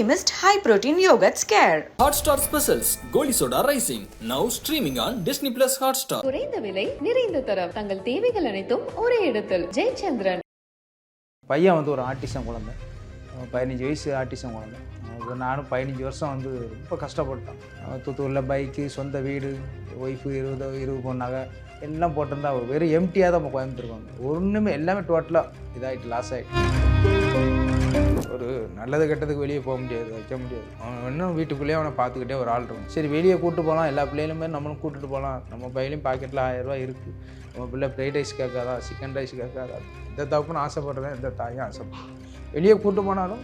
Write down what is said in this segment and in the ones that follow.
Ultimate High Protein Yogurt Scare. Hotstar Specials Goli Soda Rising. Now streaming on Disney Plus Hotstar. குறைந்த விலை நிறைந்த தரம். தங்கள் தேவைகள் அனைத்தும் ஒரே இடத்தில். ஜெயச்சந்திரன். பையன் வந்து ஒரு ஆர்டிசம் குழந்தை. அவன் பதினஞ்சு வயசு ஆர்டிசம் குழந்தை. அவனுக்கு நானும் பதினஞ்சு வருஷம் வந்து ரொம்ப கஷ்டப்பட்டான். அவன் தூத்துக்குடியில் பைக்கு சொந்த வீடு ஒய்ஃபு இருபது இருபது பொண்ணாக எல்லாம் போட்டிருந்தா அவன் வெறும் எம்டியாக தான் நம்ம கோயம்புத்தூருக்கு ஒன்றுமே எல்லாமே டோட்டலாக இதாகிட்டு லாஸ் ஆகிட்டு ஒரு நல்லது கெட்டதுக்கு வெளியே போக முடியாது வைக்க முடியாது. அவன் இன்னும் வீட்டுக்குள்ளேயே அவனை பார்த்துக்கிட்டே ஒரு ஆள் இருக்கும் சரி வெளியே கூட்டு போகலாம் எல்லா பிள்ளைகளுமே நம்மளும் கூப்பிட்டு போகலாம் நம்ம பையிலையும் பாக்கெட்டில் ஆயிரம் ரூபாய் இருக்குது நம்ம பிள்ளை ஃப்ரைட் ரைஸ் கேட்காதா சிக்கன் ரைஸ் கேட்காதா? எந்த தப்புன்னு ஆசைப்படுறேன் எந்த தாயும் ஆசைப்படுறேன். வெளியே கூப்பிட்டு போனாலும்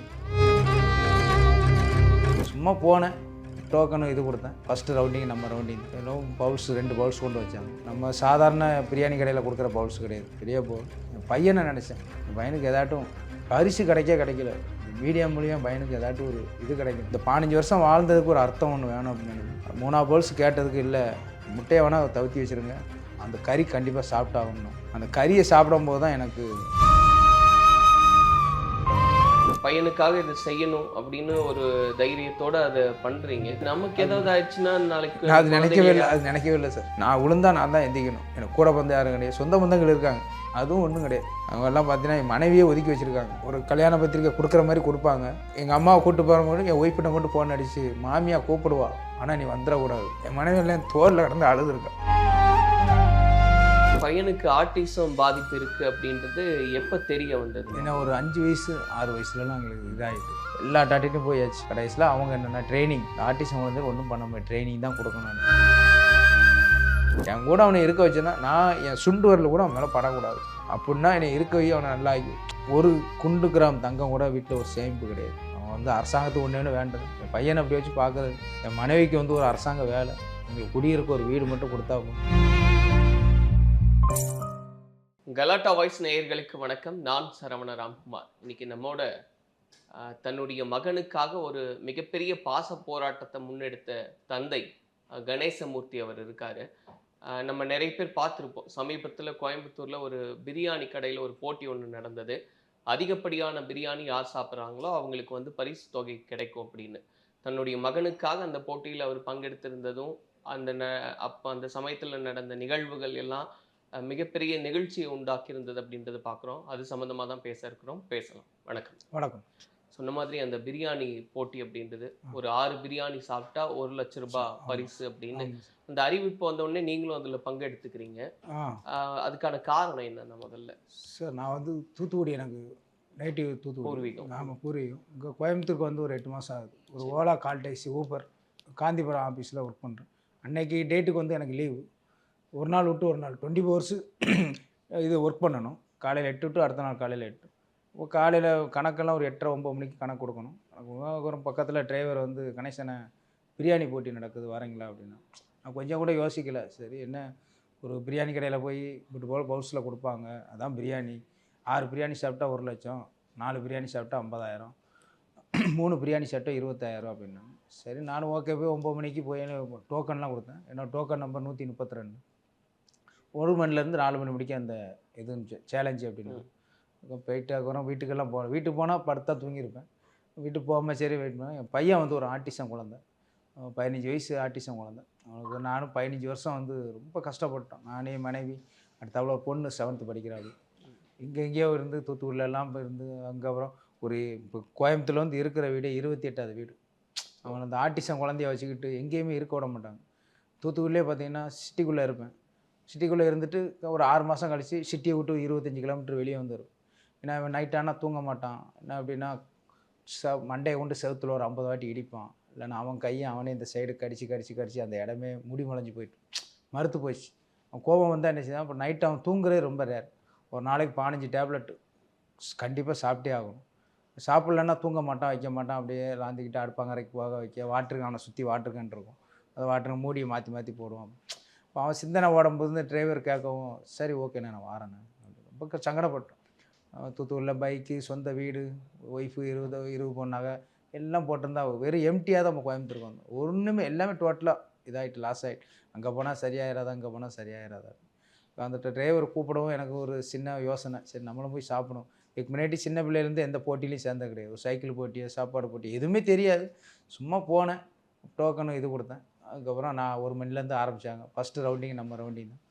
சும்மா போனேன் டோக்கனு இது கொடுத்தேன். ஃபஸ்ட்டு ரவுண்டிங் நம்ம ரவுண்டிங் எல்லாம் பவுல்ஸ் ரெண்டு பவுல்ஸ் கொண்டு வச்சாங்க. நம்ம சாதாரண பிரியாணி கடையில் கொடுக்குற பவுல்ஸ் கிடையாது. பெரிய பவுல் என் பையனை நினச்சேன். என் பையனுக்கு ஏதாட்டும் அரிசி கிடைக்க கிடைக்கல. மீடியா மூலியம் பையனுக்கு ஏதாட்டும் ஒரு இது கிடைக்கும். இந்த பதினஞ்சு வருஷம் வாழ்ந்ததுக்கு ஒரு அர்த்தம் ஒன்று வேணும் அப்படின்னு மூணாவது பவுல்ஸ் கேட்டதுக்கு இல்லை முட்டையை வேணால் தவிர்த்தி வச்சுருங்க. அந்த கறி கண்டிப்பாக சாப்பிட்டாகணும் அந்த கறியை சாப்பிடும்போது தான் எனக்கு பையனுக்காக இதை செய்யணும் அப்படின்னு ஒரு தைரியத்தோட அதை பண்றீங்க. நமக்கு ஏதாவது ஆயிடுச்சுன்னா நாளைக்கு நான் அது நினைக்கவே இல்லை அது நினைக்கவே இல்லை சார். நான் விழுந்தா நான் தான் எந்திக்கணும். எனக்கு கூட பிறந்த யாரும் கிடையாது. சொந்த பந்தங்கள் இருக்காங்க. அதுவும் ஒன்றும் கிடையாது. அவங்க எல்லாம் பார்த்தீங்கன்னா என் மனைவியே ஒதுக்கி வச்சிருக்காங்க. ஒரு கல்யாண பத்திரிக்கை கொடுக்குற மாதிரி கொடுப்பாங்க. எங்கள் அம்மாவை கூப்பிட்டு போகும்போது என் ஒய்ஃபிட்ட மட்டும் ஃபோன் அடிச்சு மாமியா கூப்பிடுவா. ஆனால் நீ வந்துடக்கூடாது. என் மனைவி எல்லாம் தோலில் கிடந்து அழுதுருக்கா. பையனுக்கு ஆட்டிசம் பாதிப்பு இருக்கு அப்படின்றது எப்ப தெரிய வந்தது? ஏன்னா ஒரு அஞ்சு வயசு ஆறு வயசுலலாம் எங்களுக்கு இதாகிட்டு எல்லா டாட்டிட்டும் போயாச்சு. கடைசியில் அவங்க என்னென்ன ட்ரைனிங் ஆர்டிசம் வந்து ஒன்றும் பண்ண முடியாது. ட்ரைனிங் தான் கொடுக்கணும் என் கூட அவனை இருக்க வச்சேன்னா நான் என் சுண்டு வரல கூட அவன் மேலே படக்கூடாது. அப்படின்னா என்னை இருக்க வை அவனை நல்லா ஒரு குண்டு கிராம் தங்கம் கூட வீட்டில் ஒரு சேமிப்பு கிடையாது. அவன் வந்து அரசாங்கத்துக்கு ஒன்று ஒன்று வேண்டது. என் பையனை அப்படி வச்சு பார்க்குறது என் மனைவிக்கு வந்து ஒரு அரசாங்க வேலை. எங்களுக்கு குடியிருக்க ஒரு வீடு மட்டும் கொடுத்தா போதும். கலாட்டா வாய்ஸ் நேயர்களுக்கு வணக்கம். நான் சரவண ராம்குமார். இன்னைக்கு நம்மோட தன்னுடைய மகனுக்காக ஒரு மிகப்பெரிய பாச போராட்டத்தை முன்னெடுத்த தந்தை கணேசமூர்த்தி அவர் இருக்காரு. நம்ம நிறைய பேர் பார்த்துருப்போம். சமீபத்தில் கோயம்புத்தூரில் ஒரு பிரியாணி கடையில் ஒரு போட்டி ஒன்று நடந்தது. அதிகப்படியான பிரியாணி யார் சாப்பிட்றாங்களோ அவங்களுக்கு வந்து பரிசு தொகை கிடைக்கும் அப்படின்னு. தன்னுடைய மகனுக்காக அந்த போட்டியில் அவர் பங்கெடுத்திருந்ததும் அந்த ந அப்போ அந்த சமயத்தில் நடந்த நிகழ்வுகள் எல்லாம் மிகப்பெரிய நிகழ்ச்சியை உண்டாக்கி இருந்தது அப்படின்றத பார்க்குறோம். அது சம்மந்தமாக தான் பேச இருக்கிறோம். பேசலாம். வணக்கம். வணக்கம். சொன்ன மாதிரி அந்த பிரியாணி போட்டி அப்படின்றது ஒரு ஆறு பிரியாணி சாப்பிட்டா ஒரு லட்ச ரூபாய் பரிசு அப்படின்னு அந்த அறிவிப்பு வந்த உடனே நீங்களும் அதில் பங்கெடுத்துக்கிறீங்க. அதுக்கான காரணம் என்னன்னா முதல்ல? சார் நான் வந்து தூத்துக்குடி எனக்கு நேட்டிவ் தூத்துக்குடி. பூர்வீகம். ஆமாம் பூர்வீகம். இங்கே கோயம்புத்தூருக்கு வந்து ஒரு எட்டு மாதம் ஆகுது. ஒரு Ola call taxi Uber Gandhipuram ஆஃபீஸில் ஒர்க் பண்ணுறேன் அன்னைக்கு டேட்டுக்கு வந்து எனக்கு லீவு ஒரு நாள் விட்டு ஒரு நாள் டுவெண்ட்டி ஹவர்ஸு இது ஒர்க் பண்ணணும். காலையில் எட்டு டு அடுத்த நாள் காலையில் எட்டு. காலையில் கணக்கெல்லாம் ஒரு எட்டரை ஒம்பது மணிக்கு கணக்கு கொடுக்கணும். அப்புறம் பக்கத்தில் டிரைவர் வந்து கணேசனை பிரியாணி போட்டி நடக்குது வரீங்களா அப்படின்னா. நான் கொஞ்சம் கூட யோசிக்கலை. சரி என்ன? ஒரு பிரியாணி கடையில் போய் இப்படி போல் பவுல்ஸில் கொடுப்பாங்க. அதான் பிரியாணி. ஆறு பிரியாணி சாப்பிட்டா ஒரு லட்சம் நாலு பிரியாணி சாப்பிட்டா ஐம்பதாயிரம் மூணு பிரியாணி சாப்பிட்டா இருபத்தாயிரம் அப்படின்னா சரி நானும் ஓகே போய் ஒம்பது மணிக்கு போய் டோக்கன்லாம் கொடுத்தேன். என்னோடய டோக்கன் நம்பர் நூற்றி முப்பத்தி ரெண்டு. ஒரு மணிலேருந்து நாலு மணி முடிக்க அந்த இது சேலஞ்சு அப்படின்னு. போயிட்டு அதுக்கப்புறம் வீட்டுக்கெல்லாம் போனேன் வீட்டுக்கு போனால் படுத்தா தூங்கியிருப்பேன். வீட்டுக்கு போகாமல் சரி வெயிட் பண்ணேன் என் பையன் வந்து ஒரு ஆர்டிசம் குழந்தை. பதினஞ்சு வயசு ஆர்டிசம் குழந்தை. அவனுக்கு நானும் பதினஞ்சு வருஷம் வந்து ரொம்ப கஷ்டப்பட்டோம் நானே மனைவி அடுத்த அவ்வளோ பொண்ணு செவன்த்து படிக்கிறாள் இங்கே எங்கேயோ இருந்து தூத்துக்குடியில எல்லாம் போய் இருந்து அங்கே அப்புறம் ஒரு இப்போ கோயம்புத்தூர்ல வந்து இருக்கிற வீடு இருபத்தி எட்டாவது வீடு. அவன் அந்த ஆர்டிசம் குழந்தைய வச்சுக்கிட்டு எங்கேயுமே இருக்க விட மாட்டாங்க. தூத்துக்குடியிலே பார்த்தீங்கன்னா சிட்டிக்குள்ளே இருப்பேன். சிட்டிக்குள்ளே இருந்துட்டு ஒரு ஆறு மாதம் கழித்து சிட்டியை விட்டு இருபத்தஞ்சி கிலோமீட்டர் வெளியே வந்துடும் ஏன்னா இவன் நைட் ஆனால் தூங்க மாட்டான். என்ன அப்படின்னா ச மண்டையை கொண்டு செவத்தில் ஒரு ஐம்பது வாட்டி இடிப்பான். இல்லைன்னா அவன் கையை அவனே இந்த சைடு கடிச்சு கடிச்சு கடிச்சு அந்த இடமே முடி முளைஞ்சு போயிட்டு மறுத்து போயிடுச்சு. அவன் கோபம் வந்தால் என்ன செய்தான் இப்போ நைட் அவன் தூங்குறதே ரொம்ப ரேர் ஒரு நாளைக்கு பதினஞ்சு டேப்லெட் கண்டிப்பாக சாப்பிட்டே ஆகணும். சாப்பிட்லன்னா தூங்க மாட்டான் வைக்க மாட்டான். அப்படியே லாந்திக்கிட்டு அடுப்பாங்கரைக்கு போக வைக்க வாட்டருக்கு அவனை சுற்றி வாட்டருக்கன் இருக்கும். அந்த வாட்டருக்கு மூடியை மாற்றி மாற்றி போடுவான். இப்போ அவன் சிந்தனை ஓடும்போது இந்த டிரைவர் கேட்கவும் சரி ஓகேண்ணே நான் வாரேண்ணே ரொம்ப சங்கடப்பட்டோம். தூத்துக்குடியில் பைக்கு சொந்த வீடு ஒய்ஃபு இருபது இருபது பொண்ணாக எல்லாம் போட்டிருந்தா வெறும் எம்டியாக தான் நம்ம கோயம்புத்தூருக்கு வந்தோம். ஒன்றுமே எல்லாமே டோட்டலாக இதாகிட்டு லாஸ் ஆகிட்டு அங்கே போனால் சரியாயிராதா அங்கே போனால் சரியாயிராதா? அந்த டிரைவர் கூப்பிடவும் எனக்கு ஒரு சின்ன யோசனை. சரி நம்மளும் போய் சாப்பிடும் இதுக்கு முன்னாடி சின்ன பிள்ளையிலேருந்து எந்த போட்டிலையும் சேர்ந்த கிடையாது. ஒரு சைக்கிள் போட்டியோ சாப்பாடு போட்டி எதுவுமே தெரியாது. சும்மா போனேன். டோக்கனு இது கொடுத்தேன். அதுக்கப்புறம் நான் ஒரு மணிலேருந்து ஆரம்பித்தாங்க ஃபஸ்ட்டு ரவுண்டிங் நம்ம ரவுண்டிங் தான்.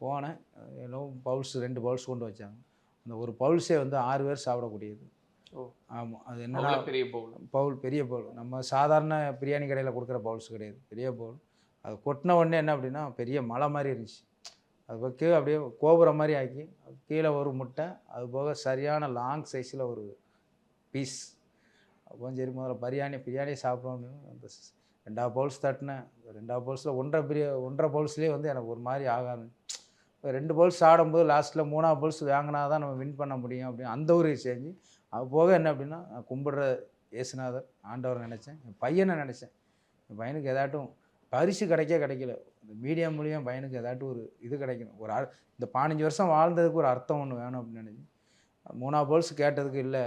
போனேன். எல்லாம் பவுல்ஸ் ரெண்டு பவுல்ஸ் கொண்டு வச்சாங்க. அந்த ஒரு பவுல்ஸே வந்து ஆறு பேர் சாப்பிடக்கூடியது. ஓ. ஆமாம் அது என்னன்னா அவ்வளோ பெரிய பவுல் பவுல் பெரிய பவுல் நம்ம சாதாரண பிரியாணி கடையில் கொடுக்குற பவுல்ஸ் கிடையாது. பெரிய பவுல் அது கொட்டின உடனே என்ன அப்படின்னா பெரிய மலை மாதிரி இருந்துச்சு. அது வைக்க அப்படியே கோபுரம் மாதிரி ஆக்கி கீழே ஒரு முட்டை அது போக சரியான லாங் சைஸில் ஒரு பீஸ் அப்போ சரி முதல்ல பிரியாணி பிரியாணி சாப்பிடணும் அந்த ரெண்டாவது பவுல்ஸ் தட்டினேன். ரெண்டாவது பவுல்ஸில் ஒன்றரை பிரியா ஒன்றரை பவுல்ஸ்லேயே வந்து எனக்கு ஒரு மாதிரி ஆகாது. ரெண்டு பவுல்ஸ் ஆடும்போது லாஸ்ட்டில் மூணாவது பவுல்ஸ் வாங்கினா தான் நம்ம வின் பண்ண முடியும் அப்படின்னு அந்த ஒரு செஞ்சு அது போக என்ன அப்படின்னா நான் கும்பிடுற இயேசுநாதர் ஆண்டவர் நினச்சேன். என் பையனை நினச்சேன். என் பையனுக்கு ஏதாட்டும் பரிசு கிடைக்க கிடைக்கல. இந்த மீடியா மூலியம் பையனுக்கு ஏதாட்டும் ஒரு இது கிடைக்கணும். ஒரு இந்த பதினஞ்சு வருஷம் வாழ்ந்ததுக்கு ஒரு அர்த்தம் ஒன்று வேணும் அப்படின்னு நினச்சி மூணாவது பவுல்ஸ் கேட்டதுக்கு இல்லை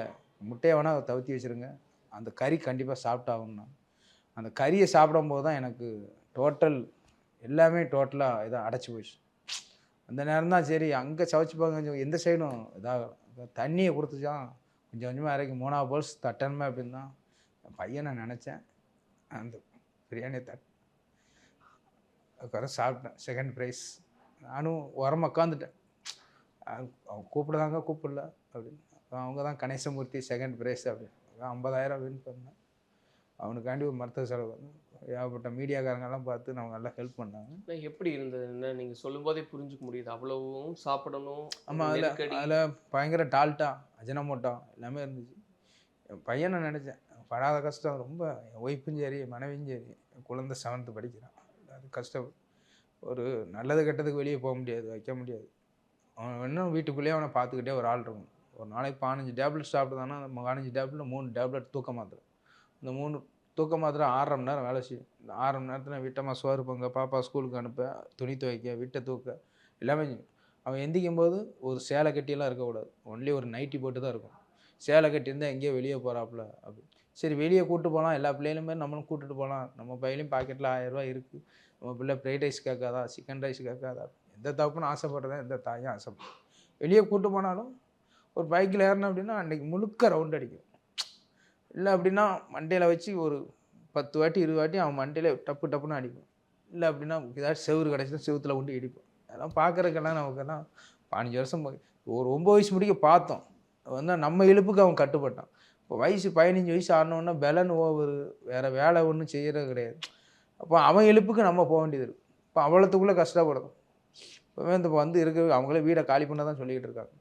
முட்டையை வேணால் தவுத்தி வச்சுருங்க. அந்த கறி கண்டிப்பாக சாப்பிட்டாகணும்னா அந்த கறியை சாப்பிடும்போது தான் எனக்கு டோட்டல் எல்லாமே டோட்டலாக இதாக அடைச்சி போயிடுச்சு அந்த நேரம் தான் சரி அங்கே சவைச்சுப்பாங்க கொஞ்சம் எந்த சைடும் இதாக தண்ணியை கொடுத்துச்சான் கொஞ்சம் கொஞ்சமாக இறக்கி மூணாவது பவுல்ஸ் தட்டணுமே அப்படின்னு தான் என் பையனை நினச்சேன். அந்த பிரியாணி தட் அதுக்கப்புறம் சாப்பிட்டேன். செகண்ட் ப்ரைஸ் நானும் உரமாக உட்காந்துட்டேன் அவங்க கூப்பிடுதாங்க கூப்பிடல அப்படின்னு. அவங்க தான் கணேசமூர்த்தி செகண்ட் ப்ரைஸ் அப்படின்னு. ஐம்பதாயிரம் வின் பண்ணேன் அவனுக்காண்டி ஒரு மருத்துவ செலவு. ஏகப்பட்ட மீடியாக்காரங்கெல்லாம் பார்த்து நம்ம நல்லா ஹெல்ப் பண்ணாங்க. எப்படி இருந்தது? என்ன நீங்க சொல்லும்போதே புரிஞ்சுக்க முடியுது. அவ்வளவும் சாப்பிடணும். ஆமாம் அதில். அதில் பயங்கர டால்ட்டா அஜனமோட்டா எல்லாமே இருந்துச்சு. என் பையனை நினச்சேன் படாத கஷ்டம் ரொம்ப என் ஒய்ஃபும் சரி மனைவியும் சரி என் குழந்தை செவன்த்து படிக்கிறான். அது கஷ்டம். ஒரு நல்லது கெட்டதுக்கு வெளியே போக முடியாது வைக்க முடியாது. அவன் இன்னும் வீட்டுக்குள்ளேயே அவனை பார்த்துக்கிட்டே ஒரு ஆள் இருக்கும் ஒரு நாளைக்கு பதினஞ்சு டேப்லெட் சாப்பிட்டுதானா பதினஞ்சு டேப்லெட்டில் மூணு டேப்லெட் தூக்க மாத்திரை இந்த மூணு தூக்க மாத்திரை ஆறரை மணி நேரம் வேலை செய்யும் இந்த ஆறரை மணி நேரத்தில் விட்டமா சோறு பொங்க பாப்பா ஸ்கூலுக்கு அனுப்ப துணி துவைக்க வீட்டை தூக்க எல்லாமே அவன் எந்திக்கும் போது ஒரு சேலை கட்டியெல்லாம் இருக்கக்கூடாது. ஒன்லி ஒரு நைட்டி போட்டு தான் இருக்கும் சேலை கட்டியிருந்தால் எங்கேயோ வெளியே போகிறாப்புல அப்படி. சரி வெளியே கூப்பிட்டு போகலாம் எல்லா பிள்ளைகளுமே நம்மளும் கூட்டிட்டு போகலாம் நம்ம பையிலையும் பாக்கெட்டில் ஆயிரரூவா இருக்குது நம்ம பிள்ளை ஃப்ரைட் ரைஸ் கேட்காதா சிக்கன் ரைஸ் கேட்காதா? எந்த தப்புன்னு ஆசைப்படுறதா எந்த தாயும் ஆசைப்படுறேன் வெளியே கூட்டு போனாலும் ஒரு பைக்கில் ஏறினோம் அப்படின்னா அன்றைக்கி முழுக்க ரவுண்ட் அடிக்கும். இல்லை அப்படின்னா மண்டையில் வச்சு ஒரு பத்து வாட்டி இருபது வாட்டி அவன் மண்டையில் டப்பு டப்புன்னு அடிப்பான். இல்லை அப்படின்னா ஏதாச்சும் செவுரு கிடச்சினா செவுத்துல கொண்டு இடிப்பான். அதெல்லாம் பார்க்குறதுக்கெல்லாம் நமக்கெல்லாம் பதினஞ்சு வருஷம் ஒரு ஒம்பது வயசு முடிக்க பார்த்தோம். வந்து நம்ம இழுப்புக்கு அவன் கட்டுப்பட்டான். இப்போ வயசு பதினஞ்சு வயசு ஆனோன்னா பெலன் ஓவர் வேறு வேலை ஒன்றும் செய்கிறது கிடையாது. அப்போ அவன் இழுப்புக்கு நம்ம போக வேண்டியது இருக்குது இப்போ அவ்வளோத்துக்குள்ளே கஷ்டப்படணும் இப்போவே இந்த வந்து இருக்க அவங்களே வீடை காலி பண்ண தான் சொல்லிக்கிட்டு இருக்காங்க.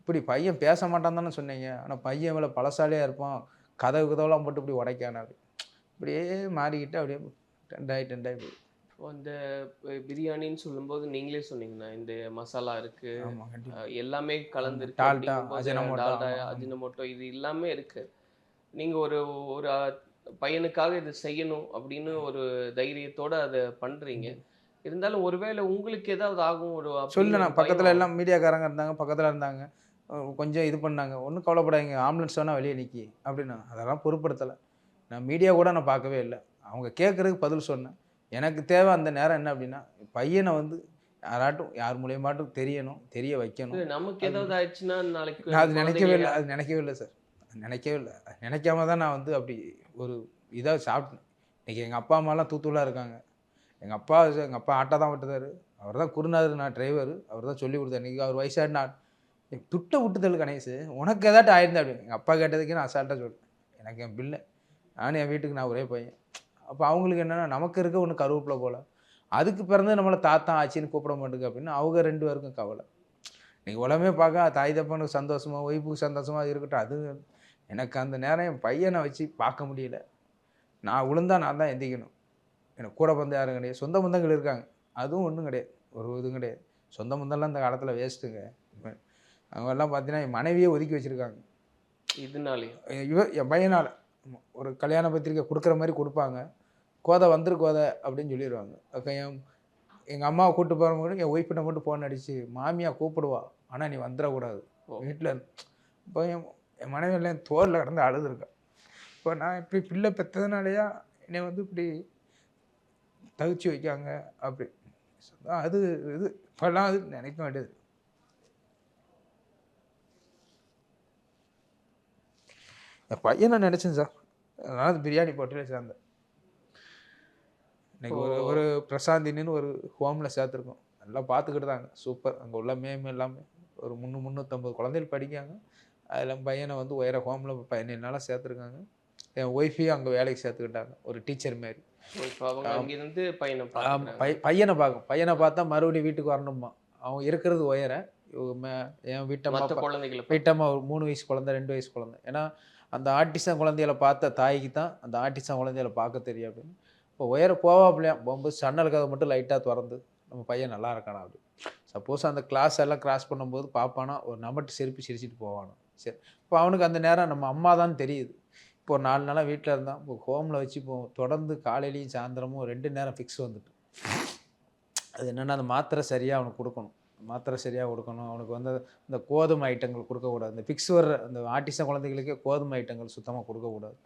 இப்படி பையன் பேச மாட்டான் தானே சொன்னீங்க. ஆனால் பையன் இவ்வளோ பழசாலியாக இருப்பான். கதவு கதவுலாம் போட்டு இப்படி உடைக்கான அப்படி. இப்படியே மாறிக்கிட்டு அப்படியே டெண்டாயி டெண்டாயி போய் பி- பிரியாணின்னு சொல்லும்போது நீங்களே சொன்னீங்கண்ணா இந்த மசாலா இருக்கு எல்லாமே அப்படிங்கும்போது அஜினமோட்டோ, இது எல்லாமே இருக்கு. நீங்க ஒரு ஒரு பையனுக்காக இது செய்யணும் அப்படின்னு ஒரு தைரியத்தோட அதை பண்றீங்க. இருந்தாலும் ஒருவேளை உங்களுக்கு ஏதாவது ஆகும் ஒரு சொல்லு நான் பக்கத்தில் எல்லாம் மீடியாக்காரங்க இருந்தாங்க பக்கத்தில் இருந்தாங்க. கொஞ்சம் இது பண்ணாங்க. ஒன்றும் கவலைப்படாதீங்க. ஆம்புலன்ஸ் வேணால் வெளியே நிற்கி அப்படின்னா அதெல்லாம் பொருட்படுத்தலை. நான் மீடியா கூட நான் பார்க்கவே இல்லை. அவங்க கேட்குறதுக்கு பதில் சொன்னேன். எனக்கு தேவை அந்த நேரம் என்ன? அப்படின்னா பையனை வந்து யாராட்டும் யார் மூலியமாட்டும் தெரியணும் தெரிய வைக்கணும். நமக்கு ஏதாவது ஆயிடுச்சுன்னா நாளைக்கு நான் அது நினைக்கவே இல்லை அது நினைக்கவே இல்லை சார். நினைக்கவே இல்லை. நினைக்காம தான் நான் வந்து அப்படி ஒரு இதாக சாப்பிட்டேன். இன்றைக்கி எங்கள் அப்பா அம்மாலாம் தூத்துலாக இருக்காங்க. எங்கள் அப்பா எங்கள் அப்பா ஆட்டோ தான் விட்டுதாரு அவர் தான் குருநாதர் நான் டிரைவர் அவர் தான் சொல்லி கொடுத்தாரு. இன்றைக்கி அவர் வயசாக நான் துட்டை விட்டுதல் கணேசு உனக்கு ஏதாட்டும் ஆயிருந்தா அப்படி. எங்கள் அப்பா கேட்டதுக்கு நான் அசால்ட்டாக சொல்கிறேன் எனக்கு என் பிள்ளை. நானும் என் வீட்டுக்கு நான் ஒரே பையன். அப்போ அவங்களுக்கு என்னென்னா நமக்கு இருக்க ஒன்று கருவேப்பில் போல். அதுக்கு பிறந்து நம்மளை தாத்தா ஆச்சின்னு கூப்பிட மாட்டேங்க அப்படின்னு அவங்க ரெண்டு பேருக்கும் கவலை. நீ உலகமே பார்க்க தாய் தப்பனுக்கு சந்தோஷமாக ஒய்ஃபுக்கு சந்தோஷமாக இருக்கட்டும். அது எனக்கு அந்த நேரம் என் பையனை வச்சு பார்க்க முடியல. நான் விழுந்தா நான் தான் எந்திக்கணும். எனக்கு கூட பிறந்த யாரும் கிடையாது. சொந்த பந்தங்கள் இருக்காங்க. அதுவும் ஒன்றும் கிடையாது. ஒரு இதுவும் கிடையாது. சொந்த பந்தம்லாம் இந்த காலத்தில் வேஸ்ட்டுங்க அவங்க எல்லாம் பார்த்தீங்கன்னா என் மனைவியே ஒதுக்கி வச்சுருக்காங்க. இதனாலயே இவ என் பையனால் ஒரு கல்யாண பத்திரிக்கை கொடுக்குற மாதிரி கொடுப்பாங்க. கோதை வந்துரு கோதை அப்படின்னு சொல்லிடுவாங்க அப்போ என் எங்கள் அம்மாவை கூப்பிட்டு போகிறவங்க என் ஒய்ஃபிட்ட மட்டும் ஃபோன் அடிச்சு மாமியா கூப்பிடுவா ஆனால் நீ வந்துடக்கூடாது. வீட்டில் இப்போ என் என் மனைவி எல்லாம் தோலில் கிடந்து அழுதுருக்கா. இப்போ நான் இப்படி பிள்ளை பெற்றதுனாலயா என்னை வந்து இப்படி தவிச்சு வைக்காங்க அப்படி. அது இது இப்போல்லாம் அது நினைக்க வேண்டியது. என் பையனை நினச்சேன் சார். அதனால பிரியாணி போட்டியில் சேர்ந்தேன். இன்னைக்கு ஒரு ஒரு பிரசாந்தின்னு ஒரு ஹோமில் சேர்த்துருக்கோம். நல்லா பார்த்துக்கிட்டு தாங்க சூப்பர். அங்கே உள்ள மேம் எல்லாமே. ஒரு முந்நூறு முந்நூற்றம்பது குழந்தைகள் படிக்காங்க அதில் பையனை வந்து உயர ஹோமில் பதினேழு சேர்த்துருக்காங்க. என் ஒய்ஃபையும் அங்கே வேலைக்கு சேர்த்துக்கிட்டாங்க. ஒரு டீச்சர் அங்கிருந்து பையனை பையனை பார்க்கும். பையனை பார்த்தா மறுபடியும் வீட்டுக்கு வரணுமா அவங்க இருக்கிறது உயர. என் வீட்டம்மா குழந்தைகளை வீட்டம்மா ஒரு மூணு வயசு குழந்தை ரெண்டு வயசு குழந்தை. ஏன்னா அந்த ஆட்டிசம் குழந்தைகளை பார்த்த தாய்க்கு தான் அந்த ஆட்டிசம் குழந்தைகளை பார்க்க தெரியும் அப்படின்னு. இப்போ உயர போவாப்பிலையாம் போகும்போது சன்னல் கதை மட்டும் லைட்டாக திறந்து நம்ம பையன் நல்லா இருக்கானா அப்படி. சப்போஸ் அந்த கிளாஸ் எல்லாம் கிராஸ் பண்ணும்போது பார்ப்பானா ஒரு நம்மட்டு செருப்பி சிரிச்சிட்டு போவானோ? சரி. இப்போ அவனுக்கு அந்த நேரம் நம்ம அம்மா தான் தெரியுது. இப்போ ஒரு நாலு நாளாக வீட்டில் இருந்தான். இப்போ ஹோமில் வச்சு இப்போ தொடர்ந்து காலையிலையும் சாயந்தரமும் ரெண்டு நேரம் ஃபிக்ஸ் வந்துட்டு. அது என்னென்னா அந்த மாத்திரை சரியாக அவனுக்கு கொடுக்கணும். மாத்திரை சரியாக கொடுக்கணும். அவனுக்கு வந்து இந்த கோதுமை ஐட்டங்கள் கொடுக்கக்கூடாது. இந்த ஃபிக்ஸ் வர்ற அந்த ஆட்டிசம் குழந்தைகளுக்கே கோதுமை ஐட்டங்கள் சுத்தமாக கொடுக்கக்கூடாது.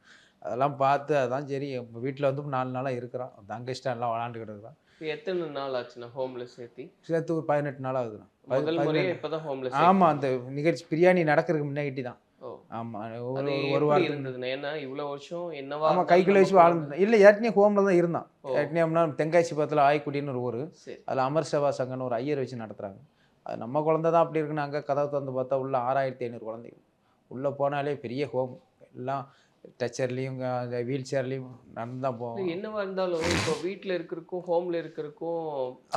அதெல்லாம் பார்த்து அதான் சரி வீட்டில் வந்து நாலு நாளாக இருக்கிறான். தங்க இஷ்டம் எல்லாம் விளாண்டுக்கிட்டு இருக்கிறான். இப்போ எத்தனை நாள் ஆச்சுண்ணா ஹோம்ல சேர்த்தி? சேர்த்து ஒரு பதினெட்டு நாள் ஆகுதுண்ணா. முதல் முறையே ஆமாம் அந்த நிகழ்ச்சி பிரியாணி நடக்கிறதுக்கு முன்னாடி தான். ஆமாம் அது ஒரு ஒரு வாரத்துக்கு இருந்ததுண்ணா? ஏன்னா இவ்வளவு வருஷம் என்னவா ஆமாம் கைக்குள்ள வச்சு வாழ்ந்துருந்தான் இல்லை ஏற்கனவே ஹோமில் தான் இருந்தான். ஏற்கனவே தென்காசி பக்கத்தில் ஆய்க்குடின்னு ஒரு ஊர். அதில் அமர் சேவா சங்கம்னு ஒரு ஐயர் வச்சு நடத்துகிறாங்க அது நம்ம குழந்தை தான் அப்படி இருக்குன்னு அங்கே கதவை திறந்து பார்த்தா உள்ள ஆறாயிரத்தி ஐநூறு குழந்தைகள். உள்ளே போனாலே பெரிய ஹோம் எல்லாம் டச்சர்லேயும் அந்த வீல் சேர்லேயும் நடந்து தான் போவோம் என்னவா இருந்தாலும் இப்போ வீட்ல இருக்கிறதுக்கும் ஹோம்ல இருக்கிறதுக்கும்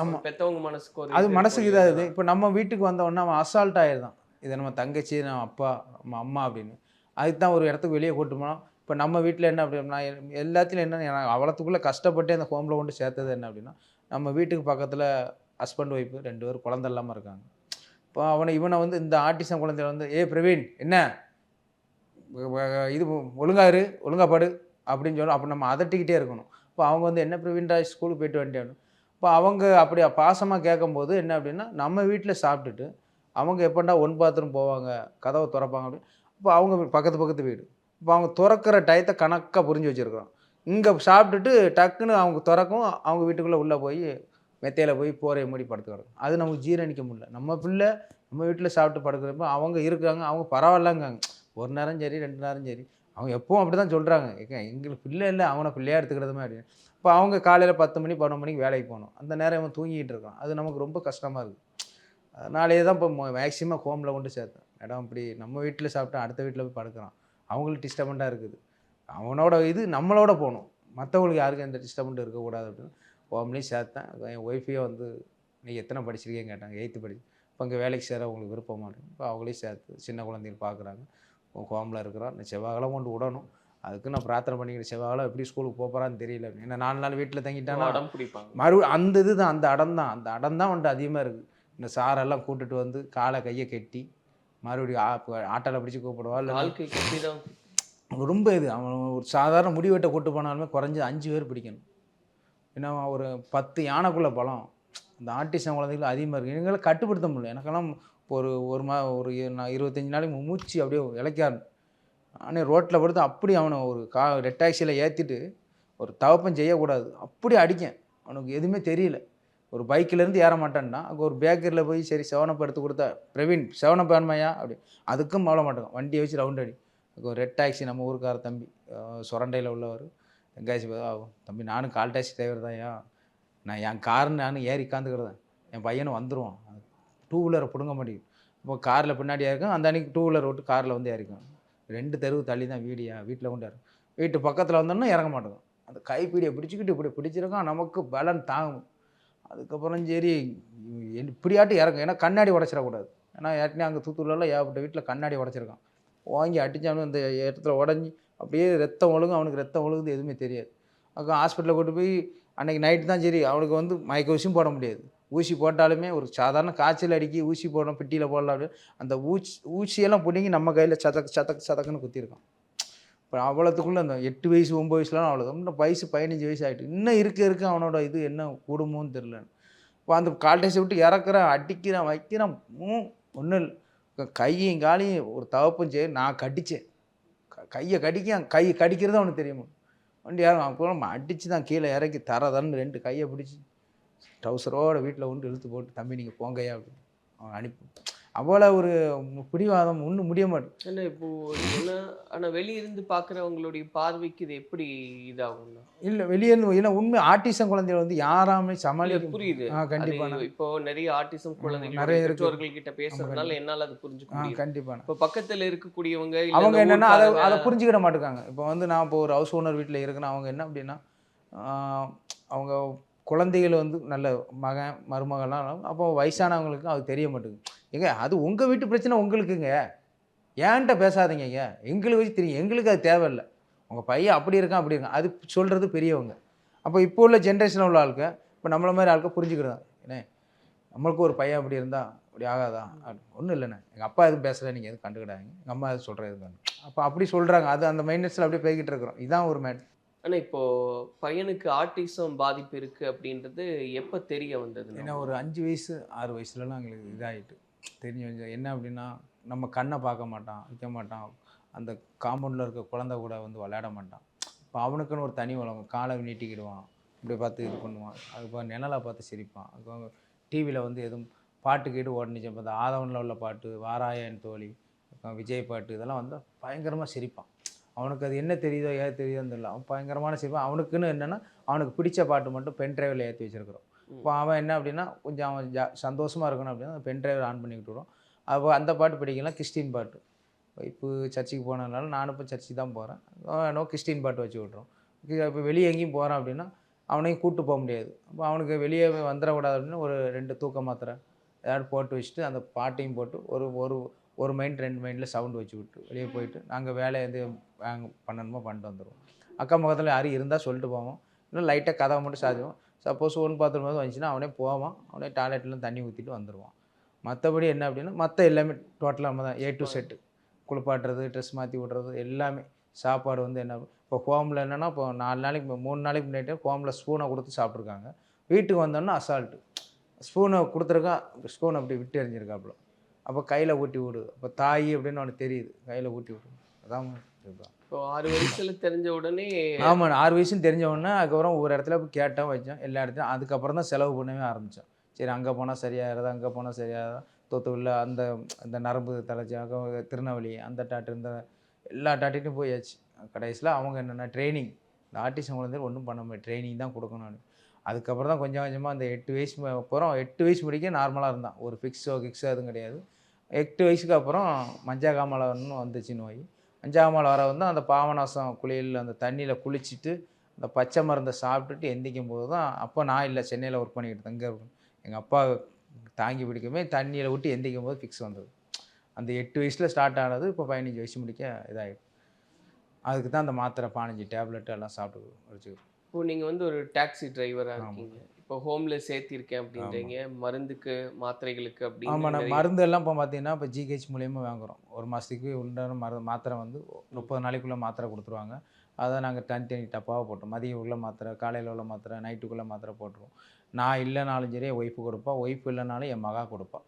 ஆமா. பெத்தவங்க மனசுக்கு அது மனசுக்கு இதாகுது. இப்போ நம்ம வீட்டுக்கு வந்தோடனே அவன் அசால்ட் ஆயிடுதான் இது நம்ம தங்கச்சி நம்ம அப்பா நம்ம அம்மா அப்படின்னு. அதுக்கு தான் ஒரு இடத்துக்கு வெளியே கூட்டு போனோம். இப்போ நம்ம வீட்டில் என்ன அப்படின்னா எல்லாத்துலையும் என்ன அவ்வளோத்துக்குள்ளே கஷ்டப்பட்டு அந்த ஹோமில் கொண்டு சேர்த்தது என்ன அப்படின்னா நம்ம வீட்டுக்கு பக்கத்தில் ஹஸ்பண்ட் ஒய்ஃபு ரெண்டு பேரும் குழந்தை இல்லாமல் இருக்காங்க. இப்போ அவனை இவனை வந்து இந்த ஆட்டிசம் குழந்தைய வந்து ஏ பிரவீன் என்ன? இது ஒழுங்கா இரு அப்படின்னு சொல்லணும் அப்போ நம்ம அதட்டிக்கிட்டே இருக்கணும். இப்போ அவங்க வந்து என்ன பிரவீன்டா ஸ்கூலுக்கு போயிட்டு வந்துட்டேன் இப்போ அவங்க அப்படி பாசமாக கேட்கும்போது என்ன அப்படின்னா நம்ம வீட்டில் சாப்பிட்டுட்டு அவங்க எப்படா ஒன் பாத்ரூம் போவாங்க கதவை திறப்பாங்க அப்படின்னு இப்போ அவங்க பக்கத்து பக்கத்து வீடு. இப்போ அவங்க திறக்கிற டயத்தை கணக்காக புரிஞ்சு வச்சுருக்கோம் இங்கே சாப்பிட்டுட்டு டக்குன்னு அவங்க திறக்கும் அவங்க வீட்டுக்குள்ளே உள்ளே போய் மெத்தையில் போய் போரையை மூடி படுத்து கிடக்கும் அது நமக்கு ஜீரணிக்க முடியல. நம்ம பிள்ளை நம்ம வீட்டில் சாப்பிட்டு படுக்கிறப்ப அவங்க இருக்காங்க அவங்க பரவாயில்லங்காங்க. ஒரு நேரம் சரி ரெண்டு நேரம் சரி. அவங்க எப்பவும் அப்படி தான் சொல்கிறாங்க எங்களுக்கு பிள்ளை இல்லை அவனை பிள்ளையாக எடுத்துக்கிறதுமே அப்படின்னு. இப்போ அவங்க காலையில் பத்து மணி பன்னெண்டு மணிக்கு வேலைக்கு போகணும். அந்த நேரம் இவன் தூங்கிட்டு இருக்கான். அது நமக்கு ரொம்ப கஷ்டமாக இருக்குது அதனாலே தான் இப்போ மேக்ஸிமம் ஹோமில் கொண்டு சேர்த்தேன். மேடம் இப்படி நம்ம வீட்டில் சாப்பிட்டா அடுத்த வீட்டில் போய் படுக்கிறான். அவங்களுக்கு டிஸ்டர்பண்ட்டாக இருக்குது. அவனோட இது நம்மளோட போகணும். மற்றவங்களுக்கு யாருக்கும் எந்த டிஸ்டர்பண்ட் இருக்கக்கூடாது அப்படின்னு ஹோம்லேயும் சேர்த்தேன். என் ஒய்ஃபையே வந்து நீங்கள் எத்தனை படிச்சிருக்கீங்கன்னு கேட்டாங்க. எயித்து படி. இப்போ இங்கே வேலைக்கு சேர உங்களுக்கு விருப்பமா? இருக்கு இப்போ அவங்களையும் சேர்த்து சின்ன குழந்தைகள் பார்க்குறாங்க. ஹோமில் இருக்கிறான். இந்த செவ்வாய்க்கிழமை கொண்டு விடணும். அதுக்கு நான் பிரார்த்தனை பண்ணிக்கிறேன். செவ்வாய்க்கிழமை எப்படி ஸ்கூலுக்கு போகிறான்னு தெரியல ஏன்னா நாலு நாள் வீட்டில் தங்கிட்டானா அடம் பிடிப்பாங்க மறு அந்த இது தான் அந்த அடம் தான். அந்த அடம் தான் வந்துட்டு அதிகமாக இருக்குது இந்த சாரெல்லாம் கூட்டிட்டு வந்து காலை கையை கட்டி மறுபடியும் ஆட்டோல பிடிச்சி கூப்பிடுவா இல்லை வாழ்க்கை கட்டி தான் ரொம்ப இது. அவன் ஒரு சாதாரண முடி வெட்ட கூட்டு போனாலுமே குறைஞ்சது அஞ்சு பேர் பிடிக்கணும். ஏன்னா ஒரு பத்து யானைக்குள்ள பலம். இந்த ஆட்டிசம் குழந்தைகள் அதிகமாக இருக்குது எங்களை கட்டுப்படுத்த முடியல. எனக்கெல்லாம் ஒரு ஒரு மா ஒரு நான் இருபத்தஞ்சி நாளைக்கு மூச்சு அப்படியே இளைக்காரு நானே ரோட்டில் படுத்து அப்படி அவனை ஒரு கா ரெட்டாக்சியில் ஏற்றிட்டு ஒரு தவப்பம் செய்யக்கூடாது. அப்படி அடிக்கேன். அவனுக்கு எதுவுமே தெரியல. ஒரு பைக்கிலேருந்து ஏற மாட்டேன்னா அங்கே ஒரு பேக்கரியில் போய் சரி செவனப் எடுத்து கொடுத்தா பிரவீன் செவனப் வேணுமையா அப்படி. அதுக்கும் அவ்வளோ மாட்டோம் வண்டியை வச்சு ரவுண்ட் அடி. ஒரு ரெட் டாக்ஸி நம்ம ஊருக்கார தம்பி சுரண்டையில் உள்ளவர். வெங்காயசி தம்பி நானும் கால் டாக்ஸி டிரைவர் ஏன் நான் என் கார்னு நானும் ஏறி காந்துக்கிறதேன் என் பையனும் வந்துடுவான் டூ வீலரை பிடுங்க மாட்டேங்குது. இப்போ காரில் பின்னாடி இருக்கும் அந்த அன்றைக்கி டூ வீலர் விட்டு காரில் வந்து இறக்கும் ரெண்டு தெருவு தள்ளி தான் வீடியா வீட்டில் கொண்டு இறக்கும் வீட்டு பக்கத்தில் வந்தோன்னா இறங்க மாட்டோம். அந்த கைப்பிடியை பிடிச்சிக்கிட்டு இப்படி பிடிச்சிருக்கோம் நமக்கு பலன் தாங்கும். அதுக்கப்புறம் சரி இப்படியாட்டு இறங்கும் ஏன்னா கண்ணாடி உடச்சிடக்கூடாது. ஏன்னா ஏற்கனவே அங்கே தூத்துக்குள்ள ஏகப்பட்ட வீட்டில் கண்ணாடி உடச்சிருக்கான். வாங்கி அடித்தாலும் அந்த இடத்துல உடஞ்சி அப்படியே ரத்தம் ஒழுங்கு அவனுக்கு ரத்தம் ஒழுகுது எதுவுமே தெரியாது. அங்கே ஹாஸ்பிட்டலில் கூட்டு போய் அன்னைக்கு நைட்டு தான் சரி அவனுக்கு வந்து மயக்க ஊசியும் போட முடியாது. ஊசி போட்டாலுமே ஒரு சாதாரண காய்ச்சல் அடிக்கி ஊசி போடணும் பெட்டியில் போடலாம் அப்படின்னு அந்த ஊசி ஊசியெல்லாம் பிடிங்கி நம்ம கையில் சதக்கு சதக்கு சதக்குன்னு குத்திருக்கான் இப்போ அவ்வளோத்துக்குள்ளே அந்த எட்டு வயசு ஒம்பது வயசுலாம் அவ்வளோ இன்னும் வயசு பதினஞ்சு வயசு ஆகிட்டு இன்னும் இருக்க இருக்க அவனோட இது என்ன கூடுமோன்னு தெரில இப்போ அந்த கால்டேஸை விட்டு இறக்குறான் அடிக்கிறான் வைக்கிறான். ஒன்றும் இல்லை. கையும் காலையும் ஒரு தவப்பும் செய்ய நான் கடித்தேன் கையை கடிக்க கை கடிக்கிறது அவனுக்கு தெரியுமா? வண்டி யாரும் அப்புறம் அடித்து தான் கீழே இறக்கி தரதான்னு ரெண்டு கையை பிடிச்சி ட்ரௌசரோட வீட்டில் கொண்டு இழுத்து போட்டு தம்பி நீங்கள் போங்கய்யா அப்படின்னு. அனுப்பி அவ்வளோ ஒரு பிடிவாதம் ஒன்றும் முடிய மாட்டேன் ஏன்னா இப்போ என்ன ஆனா வெளியிருந்து பாக்குறவங்களுடைய பார்வைக்கு இது எப்படி இதாகும்னா? இல்லை வெளியே இருந்து ஏன்னா உண்மை ஆர்டிசம் குழந்தைகள் வந்து யாராமே இல்ல, சமாளிக்க புரியுது. கண்டிப்பாக இப்போ நிறைய ஆட்டிசம் குழந்தைகள் நிறைய. பெற்றோர்கள் கிட்ட பேசுறதுனால என்னால அது புரிஞ்சுக்க கண்டிப்பாக இப்போ பக்கத்துல இருக்கக்கூடியவங்க இல்ல அவங்க என்னென்னா அதை அதை புரிஞ்சுக்கிட மாட்டேங்காங்க இப்போ வந்து நான் இப்போ ஒரு ஹவுஸ் ஓனர் வீட்டில் இருக்கேன்னா அவங்க என்ன அப்படின்னா அவங்க குழந்தைகள் வந்து நல்ல மகன் மருமகள்லாம் அப்போ வயசானவங்களுக்கும் அது தெரிய மாட்டேங்குது. ஏங்க அது உங்கள் வீட்டு பிரச்சனை உங்களுக்குங்க. ஏன்ட்ட பேசாதீங்க எங்களுக்கு வச்சு தெரியும் எங்களுக்கு அது தேவையில்லை. உங்கள் பையன் அப்படி இருக்கான் அப்படி இருக்கான். அது சொல்கிறது பெரியவங்க. அப்போ இப்போ உள்ள ஜென்ரேஷனில் உள்ள ஆளுக்கு இப்போ நம்மள மாதிரி ஆளுக்க புரிஞ்சுக்கிறதா ஏன்னே நம்மளுக்கு ஒரு பையன் அப்படி இருந்தால் அப்படி ஆகாதா? ஒன்றும் இல்லைண்ணே. எங்கள் அப்பா எதுவும் பேசலை நீங்கள் எதுவும் கண்டுக்கிடாதீங்க. எங்கள் அம்மா எதுவும் சொல்கிறேன் எதுவும் அப்போ அப்படி சொல்கிறாங்க அது அந்த மைனஸில் அப்படியே போய்கிட்டு இருக்கிறோம். இதான் ஒரு மேட் ஆனா இப்போ பையனுக்கு ஆட்டிசம் பாதிப்பு இருக்கு அப்படின்றது எப்ப தெரிய வந்தது ஏன்னா ஒரு அஞ்சு வயசு ஆறு வயசுலலாம் எங்களுக்கு இதாகிட்டு தெரிஞ்சு வந்து என்ன அப்படின்னா நம்ம கண்ணை பார்க்க மாட்டான் வைக்க மாட்டான். அந்த காம்பவுண்டில் இருக்க குழந்தை கூட வந்து விளையாட மாட்டான். இப்போ அவனுக்குன்னு ஒரு தனி உலகம். காலை நீட்டிக்கிடுவான். இப்படி பார்த்து இது பண்ணுவான். அதுக்கப்புறம் நிழலை பார்த்து சிரிப்பான். அதுக்கப்புறம் டிவியில் வந்து எதுவும் பாட்டு கேட்டு ஓடனிச்சு இப்போ இந்த ஆதவனில் உள்ள பாட்டு வாராய என் தோழி விஜய் பாட்டு இதெல்லாம் வந்து பயங்கரமாக சிரிப்பான். அவனுக்கு அது என்ன தெரியுதோ ஏது தெரியுதோன்னு தெரியல அவன் பயங்கரமான சிரிப்பான் அவனுக்குன்னு என்னென்னா அவனுக்கு பிடிச்ச பாட்டு மட்டும் பென் டிரைவில் ஏற்றி வச்சிருக்கிறோம். இப்போ அவன் என்ன அப்படின்னா கொஞ்சம் அவன் ஜா சந்தோஷமாக இருக்கணும் அப்படின்னா பென் டிரைவர் ஆன் பண்ணி விட்டுருவோம் அப்போ அந்த பாட்டு பிடிக்கலாம் கிறிஸ்டின் பாட்டு. இப்போ சர்ச்சுக்கு போனதுனால நானும் இப்போ சர்ச்சுக்கு தான் போகிறேன் நோ கிறிஸ்டின் பாட்டு வச்சு விட்றோம் இப்போ வெளியே எங்கேயும் போகிறான் அப்படின்னா அவனையும் கூப்பிட்டு போக முடியாது. அப்போ அவனுக்கு வெளியே வந்துடக்கூடாது அப்படின்னு ஒரு ரெண்டு தூக்க மாத்திரை ஏதாவது போட்டு வச்சுட்டு அந்த பாட்டையும் போட்டு ஒரு ஒரு ஒரு மைண்ட் ரெண்டு மைண்டில் சவுண்டு வச்சு விட்டு வெளியே போயிட்டு நாங்கள் வேலை எது வாங்க பண்ணணுமோ பண்ணிட்டு வந்துடுவோம் அக்கம் பக்கத்தில் யாரும் இருந்தால் சொல்லிட்டு போவோம். இன்னும் லைட்டாக கதவை மட்டும் சாதிவோம் சப்போஸ் ஒன் பாத்ரூம் எதுவும் வந்துச்சுன்னா அவனே போவான். அவனே டாய்லெட்லாம் தண்ணி ஊற்றிட்டு வந்துடுவான் மற்றபடி என்ன அப்படின்னா மற்ற எல்லாமே டோட்டலாக நம்ம தான் ஏ டு செட்டு குளிப்பாட்டுறது ட்ரெஸ் மாற்றி விட்றது எல்லாமே. சாப்பாடு வந்து என்ன இப்போ ஹோமில் என்னென்னா இப்போ நாலு நாளைக்கு மூணு நாளைக்கு முன்னாடி ஹோமில் ஸ்பூனை கொடுத்து சாப்பிட்ருக்காங்க வீட்டுக்கு வந்தோன்னா அசால்ட்டு ஸ்பூனை கொடுத்துருக்கான் ஸ்பூன் அப்படி விட்டு எறிஞ்சிருக்காப்புல. அப்போ கையில் ஊட்டி விடு. அப்போ தாய் அப்படின்னு அவனுக்கு தெரியுது. கையில் ஊட்டி விடு. அதான் இப்போ ஆறு வயசுல தெரிஞ்ச உடனே ஆமாம் ஆறு வயசுன்னு தெரிஞ்ச உடனே அதுக்கப்புறம் ஒரு இடத்துல போய் கேட்டோம் வச்சோம் எல்லா இடத்துலையும் அதுக்கப்புறம் தான் செலவு பண்ணவே ஆரம்பித்தோம் சரி அங்கே போனால் சரியாகிறதா அங்கே போனால் சரியாகிறதா தூத்துக்குடியில் அந்த அந்த நரம்பு தலைச்சி திருநெல்வேலி அந்த டாக்டர் இந்த எல்லா டாக்டர்ட்டையும் போயாச்சு. கடைசியில் அவங்க என்னென்ன ட்ரைனிங். இந்த ஆர்டிசம் குழந்தைகள் ஒன்றும் பண்ண முடியாது. ட்ரைனிங் தான் கொடுக்கணும் அதுக்கப்புறம் தான் கொஞ்சம் கொஞ்சமாக அந்த எட்டு வயசு அப்புறம் எட்டு வயசு முடிக்க நார்மலாக இருந்தான். ஒரு ஃபிக்ஸோ கிக்ஸோ எதுவும் கிடையாது. எட்டு வயசுக்கு அப்புறம் மஞ்சகாமலன்னு வந்துச்சு நோய். மஞ்சகாமலை வர வந்து அந்த பாவநாசம் குளியலில் அந்த தண்ணியில் குளிச்சுட்டு அந்த பச்சை மருந்தை சாப்பிட்டுட்டு எந்திக்கும் போது தான் அப்போ நான் இல்லை சென்னையில் ஒர்க் பண்ணிக்கிட்டு தங்க எங்கள் அப்பா தாங்கி பிடிக்கவே தண்ணியில் விட்டு எந்திக்கும் போது ஃபிக்ஸ் வந்தது. அந்த எட்டு வயசில் ஸ்டார்ட் ஆனது இப்போ பதினஞ்சு வயசு முடிக்க இதாகிடும் அதுக்கு தான் அந்த மாத்திரை பதினஞ்சு டேப்லெட் எல்லாம் சாப்பிட்டு வச்சுக்கிறோம் இப்போ நீங்க வந்து ஒரு டாக்ஸி டிரைவரா ஆமா. இருக்கீங்க. இப்போ ஹோம்ல சேர்த்திருக்கேன் அப்படின்றீங்க மருந்துக்கு மாத்திரைகளுக்கு ஆமாம் நான் மருந்து எல்லாம் இப்போ பார்த்தீங்கன்னா இப்போ ஜிஹெச் மூலியமாக வாங்குறோம். ஒரு மாதத்துக்கு உண்டான மரு மாத்திரை வந்து முப்பது நாளைக்குள்ளே மாத்திரை கொடுத்துருவாங்க. அதை நாங்கள் தனித்தனி டப்பாவாக போட்டோம். மதியம் உள்ள மாத்திரை காலையில் உள்ள மாத்திரை நைட்டுக்குள்ளே மாத்திரை போட்டுருவோம். நான் இல்லைனாலும் சரி என் ஒய்ஃபு கொடுப்பா. ஒய்ஃப் இல்லைனாலும் என் மகா கொடுப்பா.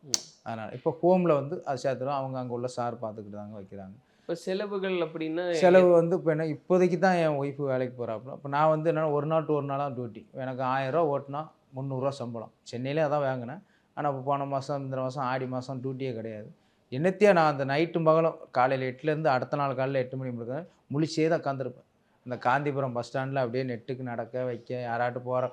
அதனால் இப்போ ஹோமில் வந்து அது சேர்த்துறோம் அவங்க அங்கே உள்ள சார் பார்த்துக்கிட்டு தாங்க வைக்கிறாங்க. இப்போ செலவுகள் அப்படின்னா செலவு வந்து இப்போ என்ன இப்போதைக்கு தான் என் ஒய்ஃபு வேலைக்கு போகிறாப்புல இப்போ நான் வந்து என்னென்னா ஒரு நாள் டு ஒரு நாளாக டியூட்டி எனக்கு ஆயிரரூவா ஓட்டினா முந்நூறுரூவா சம்பளம். சென்னையிலே அதான் வாங்கினேன். ஆனால் இப்போ போன மாதம் இந்த மாதம் ஆடி மாதம் டியூட்டியே கிடையாது. என்னத்தையா நான் அந்த நைட்டும் பகலும் காலையில் எட்டுலேருந்து அடுத்த நாள் காலையில் எட்டு மணி முடிக்க முழிச்சே தான் உட்காந்துருப்பேன் அந்த காந்திபுரம் பஸ் ஸ்டாண்டில் அப்படியே நெட்டுக்கு நடக்க வைக்க யாராட்டு போகிற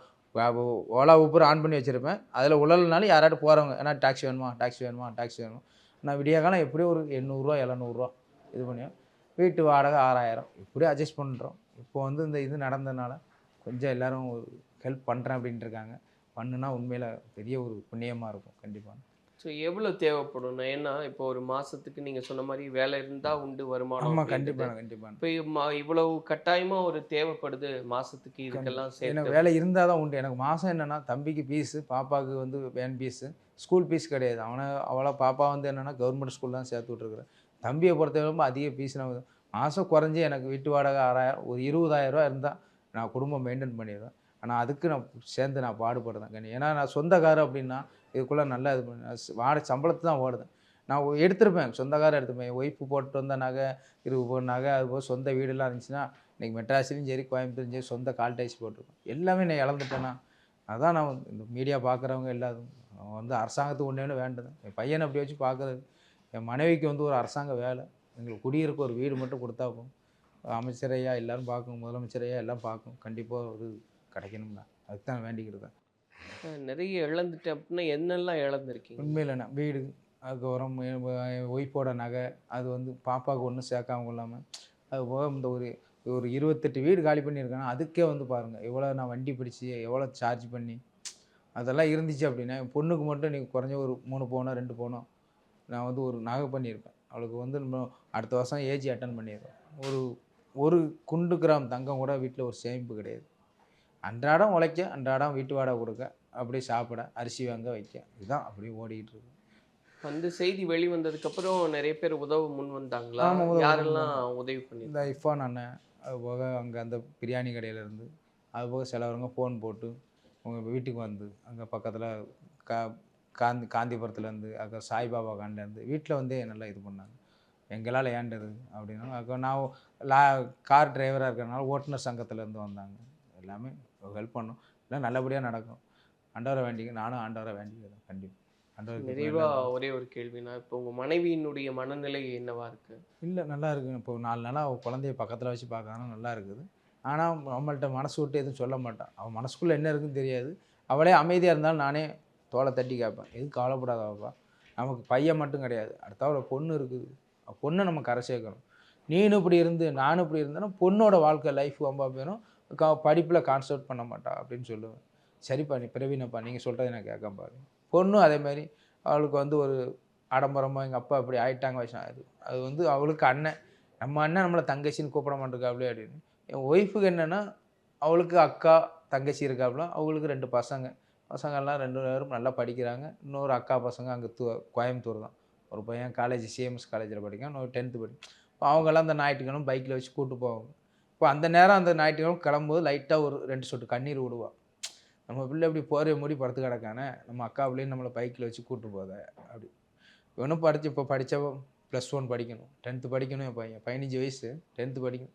ஓலா ஊப்பர் ஆன் பண்ணி வச்சுருப்பேன். அதில் உழல்னாலும் யாராட்டு போகிறவங்க ஏன்னா டாக்ஸி வேணுமா டாக்ஸி வேணுமா டாக்ஸி வேணுமா. நான் விடிய காலம் எப்படியும் ஒரு எண்ணூறுரூவா எழுநூறுவா இது பண்ணி வீட்டு வாடகை ஆறாயிரம். இப்படி அட்ஜஸ்ட் பண்ணுறோம் இப்போ வந்து இந்த இது நடந்ததுனால கொஞ்சம் எல்லாரும் ஹெல்ப் பண்ணுறேன் அப்படின்ட்டு இருக்காங்க பண்ணுனா உண்மையில் பெரிய ஒரு புண்ணியமாக இருக்கும். கண்டிப்பாக ஸோ எவ்வளோ தேவைப்படும்? ஏன்னா இப்போ ஒரு மாசத்துக்கு நீங்க சொன்ன மாதிரி வேலை இருந்தா உண்டு வருமானம் ஆமாம். கண்டிப்பாக கண்டிப்பாக இப்போ இவ்வளவு கட்டாயமா ஒரு தேவைப்படுது மாசத்துக்கு இதுக்கெல்லாம் எனக்கு சேர்த்து. வேலை இருந்தால் தான் உண்டு. எனக்கு மாதம் என்னென்னா தம்பிக்கு ஃபீஸு பாப்பாவுக்கு வந்து வேன் ஃபீஸு ஸ்கூல் ஃபீஸ் கிடையாது. அவனை அவளை பாப்பா வந்து என்னென்னா கவர்மெண்ட் ஸ்கூல் தான் சேர்த்து விட்ருக்குறேன் தம்பியை பொறுத்தவரைக்கும் ரொம்ப அதிக ஃபீஸ் நான் மாதம் குறைஞ்சி எனக்கு வீட்டு வாடகை ஆறாயிரம் ஒரு இருபதாயிரரூவா இருந்தால் நான் குடும்பம் மெயின்டைன் பண்ணிடுவேன். ஆனால் அதுக்கு நான் சேர்ந்து நான் பாடுபடுறேன். கண்ணி ஏன்னா நான் சொந்த அப்படின்னா இதுக்குள்ளே நல்லா இது பண்ண வாட சம்பளத்து வாடகை சம்பளத்தை தான் ஓடுதேன் நான் எடுத்திருப்பேன். சொந்தக்காரர் எடுத்துப்பேன் என் ஒய்ஃபு போட்டு வந்த நகை இருபது பவுன் நகை அதுபோல் சொந்த வீடெல்லாம் இருந்துச்சுன்னா இன்றைக்கி மெட்ராஸ்லேயும் சரி கோயம்புத்தூரும் சரி சொந்த கால் டைஸ் போட்டிருப்பேன். எல்லாமே நான் இழந்துட்டேன்னா அதான் நான் வந்து இந்த மீடியா பார்க்குறவங்க எல்லாரும் அவன் வந்து அரசாங்கத்துக்கு ஒன்றே ஒன்று வேண்டது. என் பையனை அப்படி வச்சு பார்க்குறது என் மனைவிக்கு வந்து ஒரு அரசாங்க வேலை. எங்களுக்கு குடியிருக்க ஒரு வீடு மட்டும் கொடுத்தா போதும். அமைச்சரையா எல்லாரும் பார்க்கணும். முதலமைச்சரையா எல்லாம் பார்க்கணும். கண்டிப்பாக ஒரு கிடைக்கணும்னா. அதுக்கு தான் வேண்டிக்கிறது அஹ் நிறைய இழந்துட்டேன் அப்படின்னா என்னெல்லாம் இழந்திருக்கீங்க? உண்மையிலண்ணா வீடு அதுக்கப்புறம் ஒய்ஃபோட நகை அது வந்து பாப்பாவுக்கு ஒன்றும் சேர்க்காம இல்லாமல் அது போக இந்த ஒரு ஒரு இருபத்தெட்டு வீடு காலி பண்ணியிருக்கேன்னா அதுக்கே வந்து பாருங்கள் எவ்வளோ நான் வண்டி பிடிச்சி எவ்வளோ சார்ஜ் பண்ணி அதெல்லாம் இருந்துச்சு அப்படின்னா என் பொண்ணுக்கு மட்டும் நீ குறைஞ்ச ஒரு மூணு பவுனோ ரெண்டு பவுனோ நான் வந்து ஒரு நகை பண்ணியிருப்பேன். அவளுக்கு வந்து அடுத்த வருஷம் ஏஜி அட்டன் பண்ணியிருப்பேன் ஒரு ஒரு குண்டு கிராம் தங்கம் கூட வீட்டில் ஒரு சேமிப்பு கிடையாது. அன்றாடம் உழைக்க அன்றாடம் வீட்டு வாடகை கொடுக்க அப்படியே சாப்பிட அரிசி வாங்க வைக்க இதுதான் அப்படியே ஓடிக்கிட்டு இருக்கு. அந்த செய்தி வெளிவந்ததுக்கு அப்புறம் நிறைய பேர் உதவ முன் வந்தாங்களா? யாரெல்லாம் உதவி பண்ணி இந்த இஃபான் அண்ணன் அது போக அங்கே அந்த பிரியாணி கடையிலேருந்து அது போக சிலவங்க ஃபோன் போட்டு உங்கள் வீட்டுக்கு வந்து அங்கே பக்கத்தில் கா காந்தி காந்திபுரத்துலேருந்து அங்கே சாய்பாபா காண்லேருந்து வீட்டில் வந்தே நல்லா இது பண்ணாங்க. எங்களால் ஏண்டது அப்படின்னா அங்கே நான் லா கார் டிரைவராக இருக்கிறனால ஓட்டுநர் சங்கத்துலேருந்து வந்தாங்க. எல்லாமே ஹெல்ப் பண்ணோம். எல்லாம் நல்லபடியாக நடக்கும். ஆண்டவரை வேண்டிக்க நானும் ஆண்டவரை வேண்டிக்கிறேன். கண்டிப்பாக ஆண்டவருக்கு நிறைவா ஒரே ஒரு கேள்வினா இப்போ உங்க மனைவியினுடைய மனநிலை என்னவா இருக்கு? இல்லை நல்லா இருக்குது இப்போ நாலு நாளாக அவள் குழந்தைய பக்கத்தில் வச்சு பார்க்கறானா நல்லா இருக்குது. ஆனால் நம்மள்ட்ட மனசு விட்டு எதுவும் சொல்ல மாட்டான் அவன் மனசுக்குள்ளே என்ன இருக்குன்னு தெரியாது. அவளே அமைதியாக இருந்தாலும் நானே தோலை தட்டி கேட்பேன் எதுவும் கவலைப்படாதவாப்பா நமக்கு பையன் மட்டும் கிடையாது. அடுத்தவள பொண்ணு இருக்குது. பொண்ணை நம்ம கரை சேர்க்கணும். நீனும் இப்படி இருந்து நானும் இப்படி இருந்தேன்னா பொண்ணோட வாழ்க்கை லைஃப் ரொம்ப போயிடும். க படிப்பில் கான்சன்ட்ரேட் பண்ண மாட்டா அப்படின்னு சொல்லுவேன். சரிப்பா நீ பிரவீனப்பா நீங்கள் சொல்கிறத நான் கேட்க பாரு. பொண்ணும் அதே மாதிரி அவளுக்கு வந்து ஒரு ஆடம்பரமாக எங்கள் அப்பா இப்படி ஆயிட்டாங்க வயசு அது அது வந்து அவளுக்கு அண்ணன். நம்ம அண்ணன் நம்மளை தங்கச்சின்னு கூப்பிட மாட்டிருக்காப்லே அப்படின்னு. என் ஒய்ஃபுக்கு என்னென்னா அவளுக்கு அக்கா தங்கச்சி இருக்காப்புல அவங்களுக்கு ரெண்டு பசங்க. பசங்கள்லாம் ரெண்டு பேரும் நல்லா படிக்கிறாங்க. இன்னொரு அக்கா பசங்க அங்கே து கோயம்புத்தூர் தான். ஒரு பையன் காலேஜ் சிஎம்எஸ் காலேஜில் படிக்கான் இன்னொரு டென்த்து படி இப்போ அவங்கெல்லாம் அந்த ஞாயிற்றுக்கிழமை பைக்கில் வச்சு கூட்டு போவாங்க. இப்போ அந்த நேரம் அந்த ஞாயிற்றுக்கிழமை கிளம்பும்போது லைட்டாக ஒரு ரெண்டு சொட்டு கண்ணீர் விடுவான் நம்ம பிள்ளை இப்படி போகிற மூடி படுத்து கிடக்கானே நம்ம அக்கா பிள்ளையும் நம்மளை பைக்கில் வச்சு கூட்டு போத அப்படி. இவனும் படித்து இப்போ படித்த ப்ளஸ் ஒன் படிக்கணும். டென்த்து படிக்கணும் என் பையன். பதினஞ்சு வயசு டென்த்து படிக்கணும்.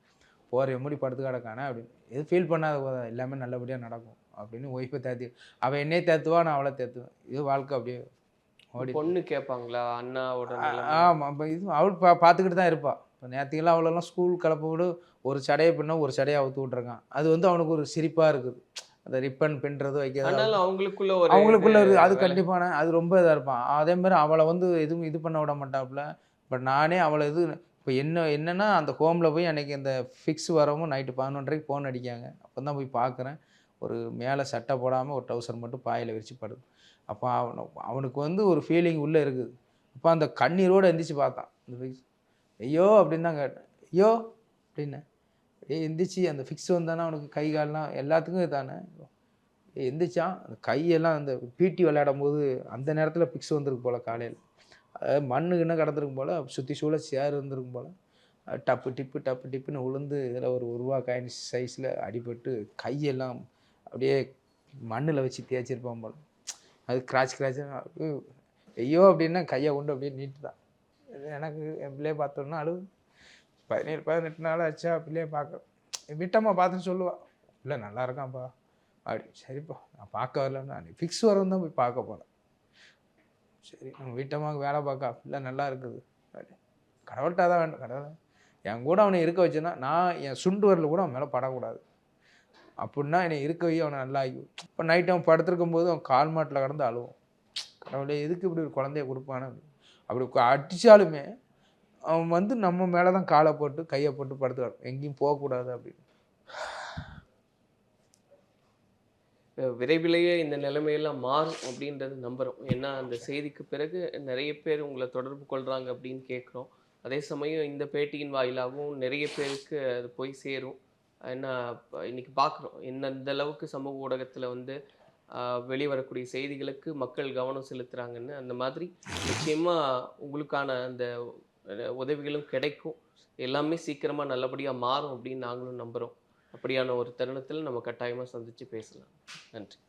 போகிற மூடி படுத்து கிடக்கானே அப்படின்னு எதுவும் ஃபீல் பண்ணாத போதா எல்லாமே நல்லபடியாக நடக்கும். அப்படின்னு ஒய்ஃபை தேத்தி அவள் என்னையே தேத்துவா நான் அவளை தேத்துவேன். இது வாழ்க்கை அப்படியே ஓடி பொண்ணு கேட்பாங்களா? அண்ணாவோட? ஆமாம் இப்போ இது அவள் பா பார்த்துக்கிட்டு தான் இருப்பாள் இப்போ நேற்றுக்கெல்லாம் அவளெல்லாம் ஸ்கூல் கிளப்ப விடு ஒரு சடையை பின்ன ஒரு சடையை அவுத்து விட்ருக்கான் அது வந்து அவனுக்கு ஒரு சிரிப்பாக இருக்குது. அந்த ரிப்பன் பின்னுறது வைக்கிறது அவங்களுக்குள்ள ஒரு அவங்களுக்குள்ள இருக்கு அது கண்டிப்பான அது ரொம்ப இதாக இருப்பான். அதே மாதிரி அவளை வந்து எதுவும் இது பண்ண விட மாட்டாப்புல. பட் நானே அவளை இது இப்போ என்ன என்னன்னா அந்த ஹோமில் போய் அன்னைக்கு இந்த ஃபிக்ஸ் வரவும் நைட்டு பதினொன்றரைக்கு ஃபோன் அடிக்காங்க அப்போ தான் போய் பார்க்குறேன் ஒரு மேலே சட்டை போடாமல் ஒரு டவுசர் மட்டும் பாயில் விரிச்சு படுது. அப்போ அவனு அவனுக்கு வந்து ஒரு ஃபீலிங் உள்ளே இருக்குது. அப்போ அந்த கண்ணீரோடு எந்திரிச்சு பார்த்தான். இந்த ஃபிக்ஸ் ஐயோ அப்படின்னு தான் கேட்டேன். ஐயோ அப்படின்னேன் ஏய் எந்திரிச்சு அந்த ஃபிக்ஸ் வந்தானா அவனுக்கு கை கால்லாம் எல்லாத்துக்கும் இதானே? எந்திரிச்சான். அந்த கையெல்லாம் அந்த பீட்டி விளையாடும் போது அந்த நேரத்தில் ஃபிக்ஸ் வந்திருக்கு போல் காலையில். அதாவது கிண்ண கடந்திருக்கும் போல் சுற்றி சூழ சேர் இருந்திருக்கும் போல். டப்பு டிப்பு டப்பு டிப்புன்னு உளுந்து இதில் ஒரு ஒரு ரூபா காயின் சைஸில் அடிபட்டு கையெல்லாம் அப்படியே மண்ணில் வச்சு தேய்ச்சிருப்பான் போல். அது கிராச் கிராச் ஐயோ அப்படின்னா கையை கொண்டு அப்படியே நீட்டுதான். எனக்கு என் பிள்ளைய பார்த்தோன்னா அழுது பதினேழு பதினெட்டு நாள் ஆச்சா பிள்ளைய பார்க்க. விட்டம்மா பார்த்துன்னு சொல்லுவாள் இல்லை நல்லா இருக்கான்ப்பா. அப்படி சரிப்பா நான் பார்க்க வரலன்னா நீ ஃபிக்ஸ் வரவும் தான் போய் பார்க்க போனேன் சரி நம்ம வீட்டம்மாவுக்கு வேலை பார்க்க? பிள்ளை நல்லா இருக்குது. அப்படி கடவுள்கிட்ட தான் வேண்டும் கடவுள். என் கூட அவனை இருக்க வச்சேன்னா நான் என் சுண்டு வரல கூட அவன் மேலே படக்கூடாது. அப்படின்னா என்னை இருக்கவே அவனை நல்லா ஆக்கி இப்போ நைட் அவன் படுத்திருக்கும் போது அவன் கால் மாட்டில் கடந்து அழுவான். கடவுளே எதுக்கு இப்படி ஒரு குழந்தைய கொடுப்பானு? அப்படி அப்படி அவன் வந்து நம்ம மேலே தான் காலை போட்டு கையை போட்டு படுத்துக்கணும் எங்கேயும் போகக்கூடாது அப்படின்னு. விரைவிலேயே இந்த நிலைமையெல்லாம் மாறும் அப்படின்றது நம்புகிறோம் ஏன்னா அந்த செய்திக்கு பிறகு நிறைய பேர் உங்களை தொடர்பு கொள்கிறாங்க அப்படின்னு கேட்குறோம். அதே சமயம் இந்த பேட்டியின் வாயிலாகவும் நிறைய பேருக்கு அது போய் சேரும். என்ன இன்னைக்கு பார்க்குறோம் என்ன இந்த அளவுக்கு சமூக ஊடகத்தில் வந்து வெளிவரக்கூடிய செய்திகளுக்கு மக்கள் கவனம் செலுத்துகிறாங்கன்னு அந்த மாதிரி நிச்சயமாக உங்களுக்கான அந்த உதவிகளும் கிடைக்கும். எல்லாமே சீக்கிரமாக நல்லபடியாக மாறும் அப்படின்னு நாங்களும் நம்புகிறோம் அப்படியான ஒரு தருணத்தில் நம்ம கட்டாயமாக சந்தித்து பேசலாம். நன்றி.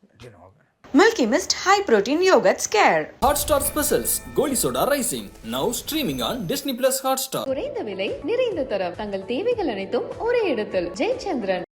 Milky Mist High Protein Yogurt Scare. Hotstar Specials Goli Soda Rising now streaming on Disney Plus Hotstar. குறைந்த விலை நிறைந்த தரம் தங்கள் தேவைகள் அனைத்தும் ஒரே இடத்தில் ஜெயச்சந்திரன்